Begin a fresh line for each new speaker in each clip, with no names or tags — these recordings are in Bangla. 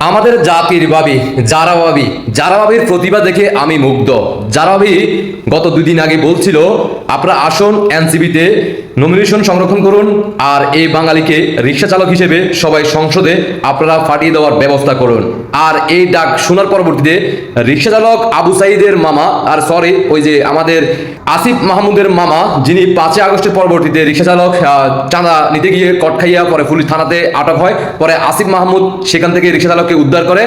আমাদের জাতির বাবি যারা বাবি যারা বাবির প্রতিভা দেখে আমি মুগ্ধ। যারা বাবি গত দুদিন আগে বলছিল আপনারা আসুন এনসিবিতে নমিনেশন সংরক্ষণ করুন আর এই বাঙালিকে রিক্সা চালক হিসেবে সবাই সংসদে আপনারা ফাটিয়ে দেওয়ার ব্যবস্থা করুন। আর এই ডাক শোনার পরবর্তীতে রিক্সা চালক আবু সাইদের মামা, আর সরি ওই যে আমাদের আসিফ মাহমুদের মামা, যিনি পাঁচই আগস্টের পরবর্তীতে রিক্সা চালক চাঁদা নিতে গিয়ে কট খাইয়া পরে পুলিশ থানাতে আটক হয়। পরে আসিফ মাহমুদ সেখান থেকে রিক্সা চালককে উদ্ধার করে,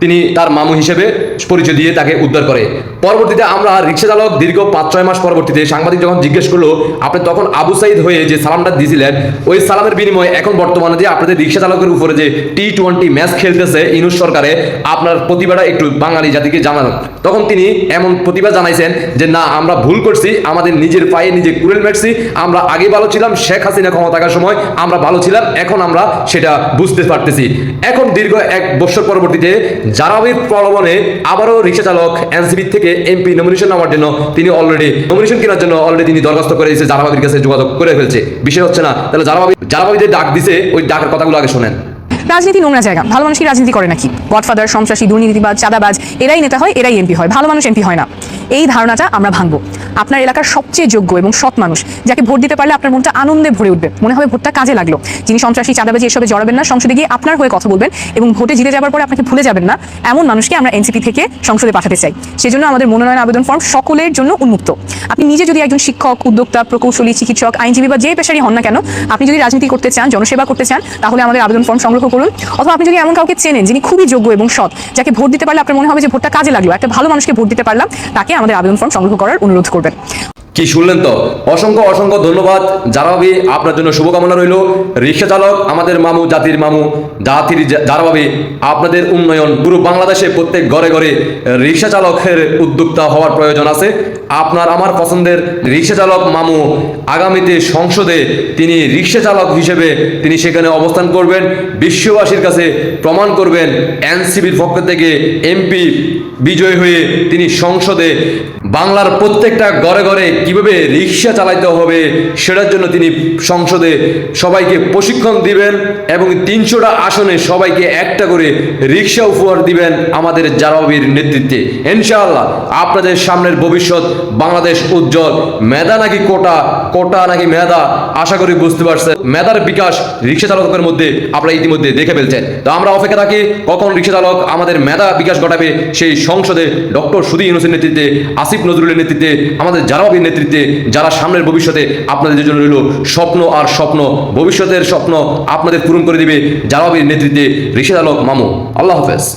তিনি তার মামু হিসেবে পরিচয় দিয়ে তাকে উদ্ধার করে। পরবর্তীতে আমরা রিক্সা চালক দীর্ঘ পাঁচ ছয় মাস পরবর্তীতে সাংবাদিক যখন জিজ্ঞেস করল, আপনি তখন আবু সাইদ হয়ে যে সালামটা দিয়েছিলেন ওই সালামের বিনিময়ে এখন বর্তমানে যে আপনাদের রিক্সা চালকের উপরে যে টি টোয়েন্টি ম্যাচ খেলতেছে ইনুস সরকারে, আপনার প্রতিভাটা একটু বাঙালি জাতিকে জানান। তখন তিনি এমন প্রতিভা জানাইছেন যে, না, আমরা ভুল করছি, আমাদের নিজের পায়ে নিজে কুড়েল মেটছি আমরা আগে ভালো ছিলাম, শেখ হাসিনা ক্ষমতা থাকার সময় আমরা ভালো ছিলাম, এখন আমরা সেটা বুঝতে পারতেছি। এখন দীর্ঘ এক বছর পরবর্তীতে জারাবির প্রলোভনে আবারও রিক্সা চালক এনসিবি থেকে এমপি নমিনেশন নেওয়ার জন্য তিনি অলরেডি নমিনেশন কেনার জন্য অলরেডি তিনি দরখাস্ত করে এসে জারাবাবির কাছে যোগাযোগ করে ফেলছে। বিষয় হচ্ছে না, তাহলে জারাবাবি জারাবাবি যে ডাক দিছে, ওই ডাকের কথাগুলো আগে শোনেন।
রাজনীতি নোংরা জায়গা, ভালো মানুষ কি রাজনীতি করে নাকি? গডফাদার সন্ত্রাসী দুর্নীতিবাজ চাঁদাবাজ, এরাই নেতা হয়, এরাই এমপি হয়, ভালো মানুষ এমপি হয় না। এই ধারণাটা আমরা ভাঙবো। আপনার এলাকার সবচেয়ে যোগ্য এবং সৎ মানুষ, যাকে ভোট দিতে পারলে আপনার মনটা আনন্দে ভরে উঠবে। মনে হবে ভোটটা কাজে লাগল। যিনি সন্ত্রাসী, চাঁদাবাজি, এসবে জড়াবেন না, সংসদে গিয়ে আপনার হয়ে কথা বলবেন এবং ভোটে জিতে যাবার পরে আপনাকে ভুলে যাবেন না, এমন মানুষকে আমরা এনসিপি থেকে সংসদে পাঠাতে চাই। সেজন্য আমাদের মনোনয়ন আবেদন ফর্ম সকলের জন্য উন্মুক্ত। আপনি নিজে যদি একজন শিক্ষক, উদ্যোক্তা, প্রকৌশলী, চিকিৎসক, আইনজীবী বা যে পেশারই হন না কেন, আপনি যদি রাজনীতি করতে চান, জনসেবা করতে চান, তাহলে আমাদের আবেদন ফর্ম সংগ্রহ করুন। অথবা আপনি যদি এমন কাউকে চেনেন, যিনি খুবই যোগ্য এবং সৎ, যাকে ভোট দিতে পারলে আপনার মনে হবে যে ভোটটা কাজে লাগল, একটা ভালো মানুষকে ভোট দিতে পারলাম, তাকে আমাদের আবেদন ফর্ম সংগ্রহ করার অনুরোধ করবেন।
কি শুনলেন তো? অসংখ্য অসংখ্য ধন্যবাদ। জারাবাবি, আপনার জন্য শুভকামনা রইল। রিক্সা চালক, আমাদের মামু, জাতির মামু, জাতির জারাবাবি, আপনাদের উন্নয়ন, পুরো বাংলাদেশে প্রত্যেক ঘরে ঘরে রিক্সা চালকের উদ্যোক্তা হওয়ার প্রয়োজন আছে। আপনার, আমার পছন্দের রিক্সা চালক মামু, আগামীতে সংসদে তিনি রিক্সা চালক হিসেবে তিনি সেখানে অবস্থান করবেন। বিশ্ববাসীর কাছে প্রমাণ করবেন, এনসিবির পক্ষ থেকে এমপি বিজয় হয়ে তিনি সংসদে বাংলার প্রত্যেকটা ঘরে ঘরে কীভাবে রিক্সা চালাইতে হবে সেটার জন্য তিনি সংসদে সবাইকে প্রশিক্ষণ দিবেন এবং তিনশোটা আসনে সবাইকে একটা করে রিক্সা উপহার দিবেন আমাদের জারাবির নেতৃত্বে। ইনশাআল্লাহ আপনাদের সামনের ভবিষ্যৎ বাংলাদেশ উজ্জ্বল। মেধা নাকি কোটা? কোটা নাকি মেধা? আশা করি বুঝতে পারছেন। মেধার বিকাশ রিক্সা চালকের মধ্যে আপনারা ইতিমধ্যে দেখে ফেলছেন। তো আমরা অপেক্ষা থাকি কখন রিক্সা চালক আমাদের মেধা বিকাশ ঘটাবে সেই সংসদে ডক্টর সুদী ইউনুসের নেতৃত্বে আসিফ নজরুলের নেতৃত্বে, আমাদের জানাবির নেতৃত্বে, যারা সামনের ভবিষ্যতে আপনাদের জন্য রইল স্বপ্ন আর স্বপ্ন, ভবিষ্যতের স্বপ্ন আপনাদের পূরণ করে দিবে জানাবির নেতৃত্বে রিশেদ আলক মামু। আল্লাহ হাফেজ।